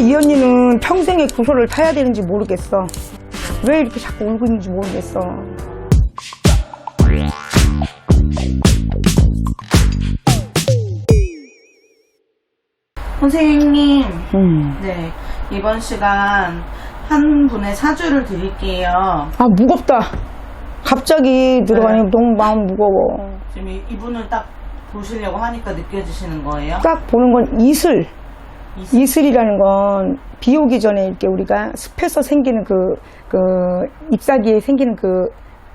이 언니는 평생의 구설을 타야 되는지 모르겠어. 왜 이렇게 자꾸 울고 있는지 모르겠어. 선생님, 음. 네. 이번 시간 한 분의 사주를 드릴게요. 아, 무겁다. 갑자기 들어가니까 너무 마음 무거워. 지금 이- 이분을 딱 보시려고 하니까 느껴지시는 거예요? 딱 보는 건 이슬. 이슬. 이슬이라는 건 비 오기 전에 이렇게 우리가 습해서 생기는 그, 그, 잎사귀에 생기는 그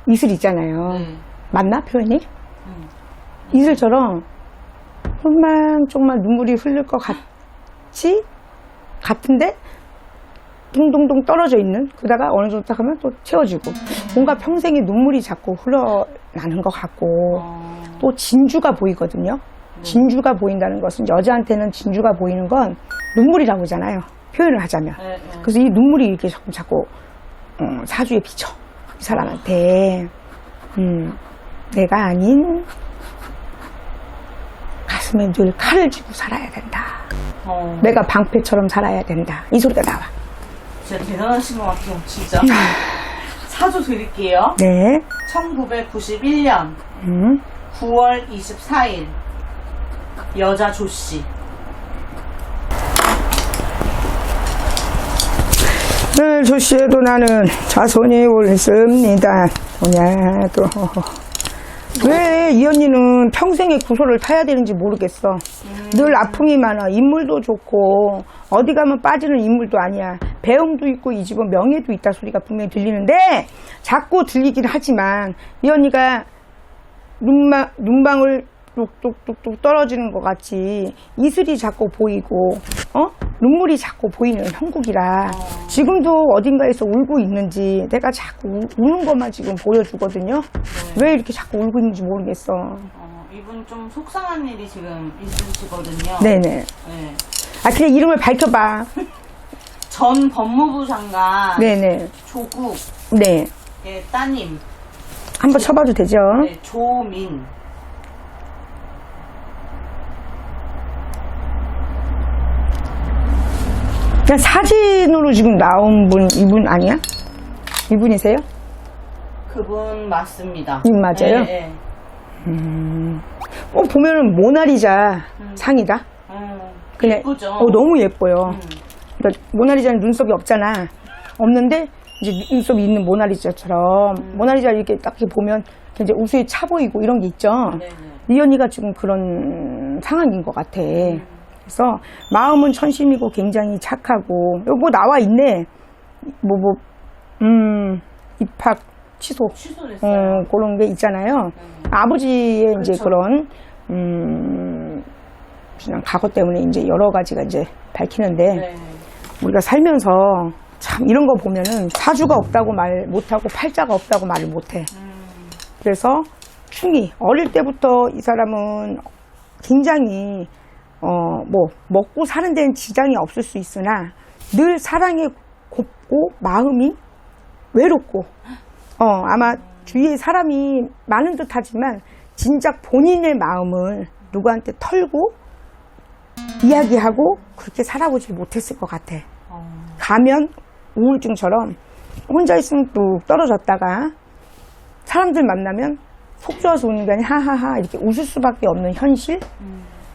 이슬 있잖아요. 네. 맞나? 표현이? 음. 이슬처럼 조금만 눈물이 흘릴 것 같지? 같은데? 둥둥둥 떨어져 있는? 그러다가 어느 정도 딱 하면 또 채워지고. 뭔가 평생에 눈물이 자꾸 흘러나는 것 같고. 어, 또 진주가 보이거든요. 진주가 보인다는 것은 여자한테는 진주가 보이는 건 눈물이라고 하잖아요. 표현을 하자면. 네, 네. 그래서 이 눈물이 이렇게 자꾸 자꾸 음, 사주에 비쳐 이 사람한테 음, 내가 아닌 가슴에 늘 칼을 쥐고 살아야 된다. 어, 내가 방패처럼 살아야 된다. 이 소리가 나와. 진짜 대단하신 것 같아요, 진짜. 사주 드릴게요. 네. 1991년 음. 9월 24일 여자 조씨. 늘 조씨에도 나는 자손이 옳습니다. 뭐냐도. 왜이 언니는 평생의 구설을 타야 되는지 모르겠어. 늘 아픔이 많아. 인물도 좋고, 어디 가면 빠지는 인물도 아니야. 배움도 있고, 이 집은 명예도 있다 소리가 분명히 들리는데, 자꾸 들리긴 하지만, 이 언니가 눈망, 눈방울 뚝뚝뚝뚝 떨어지는 것 같이 이슬이 자꾸 보이고, 어? 눈물이 자꾸 보이는 형국이라 지금도 어딘가에서 울고 있는지 내가 자꾸 우- 우는 것만 지금 보여주거든요. 왜 이렇게 자꾸 울고 있는지 모르겠어. 어, 이분 좀 속상한 일이 지금 있으시거든요. 네네. 네. 아, 그냥 이름을 밝혀봐. 전 법무부 장관 네네. 조국의 네. 따님 한번 쳐봐도 되죠? 네, 조민. 그냥 사진으로 지금 나온 분, 이분 아니야? 이분이세요? 그분 맞습니다. 이분 맞아요? 네, 네. 어, 보면은 모나리자 상이다? 음, 그냥, 예쁘죠? 어, 너무 예뻐요. 음. 그러니까 모나리자는 눈썹이 없잖아. 없는데 이제 눈썹이 있는 모나리자처럼 음. 모나리자 이렇게 딱 이렇게 보면 이제 우수히 차 보이고 이런 게 있죠. 네, 네. 이 언니가 지금 그런 상황인 것 같아. 음. 그래서 마음은 천심이고 굉장히 착하고 요거 나와 있네. 뭐 뭐 음 입학 취소. 어, 그런 게 있잖아요. 아버지의 이제 그렇죠. 그런 음 그냥 과거 때문에 이제 여러 가지가 이제 밝히는데 네. 우리가 살면서 참 이런 거 보면은 사주가 없다고 말 못하고 팔자가 없다고 말을 못해. 음, 그래서 충이 어릴 때부터 이 사람은 굉장히 어 뭐 먹고 사는 데는 지장이 없을 수 있으나 늘 사랑에 곱고 마음이 외롭고 어 아마 주위에 사람이 많은 듯 하지만 진작 본인의 마음을 누구한테 털고 이야기하고 그렇게 살아보지 못했을 것 같아. 어, 가면 우울증처럼 혼자 있으면 뚝 떨어졌다가 사람들 만나면 속 좋아서 우는 게 아니라 하하하 이렇게 웃을 수밖에 없는 현실?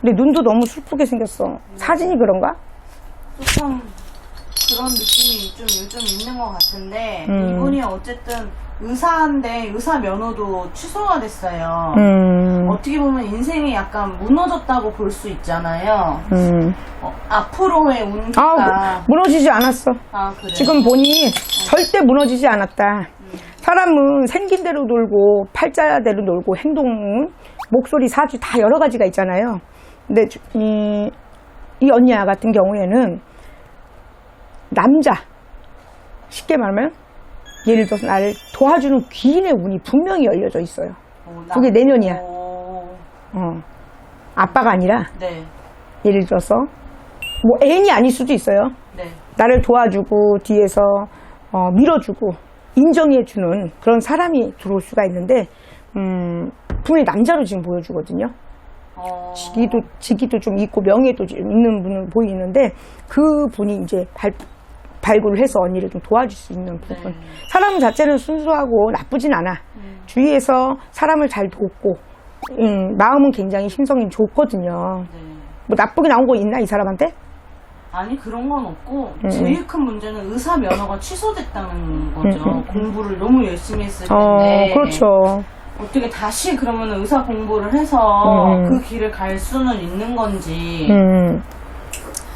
근데 눈도 너무 슬프게 생겼어. 사진이 그런가? 조금 그런 느낌이 좀 요즘 있는 것 같은데 음. 이분이 어쨌든 의사인데 의사 면허도 취소가 됐어요. 음, 어떻게 보면 인생이 약간 무너졌다고 볼 수 있잖아요. 음. 어, 앞으로의 운기가 아, 무너지지 않았어. 아, 그래요? 지금 보니 절대 무너지지 않았다. 사람은 생긴 대로 놀고 팔자대로 놀고 행동은 목소리 사주 다 여러 가지가 있잖아요. 근데 주- 이, 이 언니야 같은 경우에는 남자 쉽게 말하면 예를 들어서 나를 도와주는 귀인의 운이 분명히 열려져 있어요. 어, 나- 그게 내년이야. 어, 어. 아빠가 아니라 네, 예를 들어서 뭐 애인이 아닐 수도 있어요. 네. 나를 도와주고 뒤에서 어, 밀어주고 인정해주는 그런 사람이 들어올 수가 있는데 음, 분명히 남자로 지금 보여주거든요. 어. 직위도, 직위도 좀 있고 명예도 좀 있는 분을 보이는데 그 분이 이제 발, 발굴을 해서 언니를 좀 도와줄 수 있는 부분. 네. 사람 자체는 순수하고 나쁘진 않아. 음. 주위에서 사람을 잘 돕고, 음, 마음은 굉장히 심성이 좋거든요. 네. 뭐 나쁘게 나온 거 있나, 이 사람한테? 아니 그런 건 없고 음. 제일 큰 문제는 의사 면허가 취소됐다는 거죠. 음, 음, 공부를 너무 열심히 했을 어, 텐데 그렇죠. 어떻게 다시 그러면 의사 공부를 해서 음. 그 길을 갈 수는 있는 건지 음,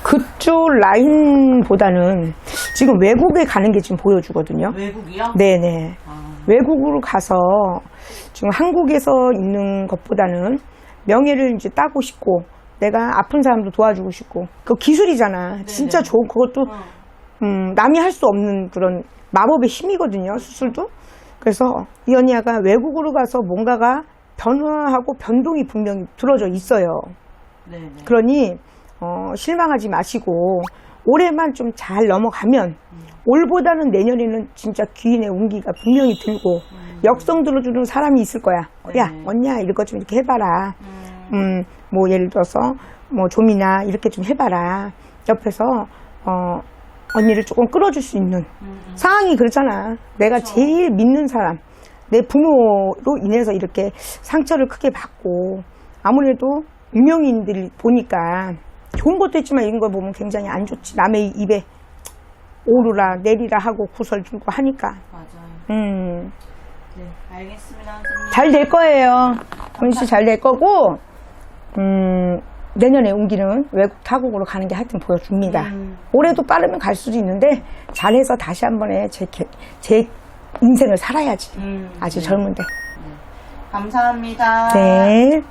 그쪽 라인보다는 지금 외국에 가는 게 지금 보여주거든요. 외국이요? 네네. 아, 외국으로 가서 지금 한국에서 있는 것보다는 명예를 이제 따고 싶고 내가 아픈 사람도 도와주고 싶고 그 기술이잖아. 진짜 좋은 그것도 어. 음, 남이 할 수 없는 그런 마법의 힘이거든요. 수술도. 그래서 이 언니가 외국으로 가서 뭔가가 변화하고 변동이 분명히 들어져 있어요. 네네. 그러니 어, 실망하지 마시고 올해만 좀 잘 넘어가면 올보다는 내년에는 진짜 귀인의 운기가 분명히 들고 역성 들어주는 사람이 있을 거야. 야 네. 언니야 이거 좀 이렇게 해봐라. 음, 음, 뭐 예를 들어서 뭐 좀이나 이렇게 좀 해봐라. 옆에서 어, 언니를 조금 끌어줄 수 있는 음, 음. 상황이 그렇잖아. 내가. 제일 믿는 사람, 내 부모로 인해서 이렇게 상처를 크게 받고 아무래도 유명인들 보니까 좋은 것도 있지만 이런 걸 보면 굉장히 안 좋지. 남의 입에 오르라 내리라 하고 구설 주고 하니까 맞아요. 음, 네, 알겠습니다, 선생님. 잘 될 거예요. 훈씨 잘 될 거고 음, 내년에 운기는 외국 타국으로 가는 게 하여튼 보여줍니다. 음. 올해도 빠르면 갈 수도 있는데 잘해서 다시 한 번에 제, 개- 제 인생을 살아야지. 음, 아직 네. 젊은데. 감사합니다. 네.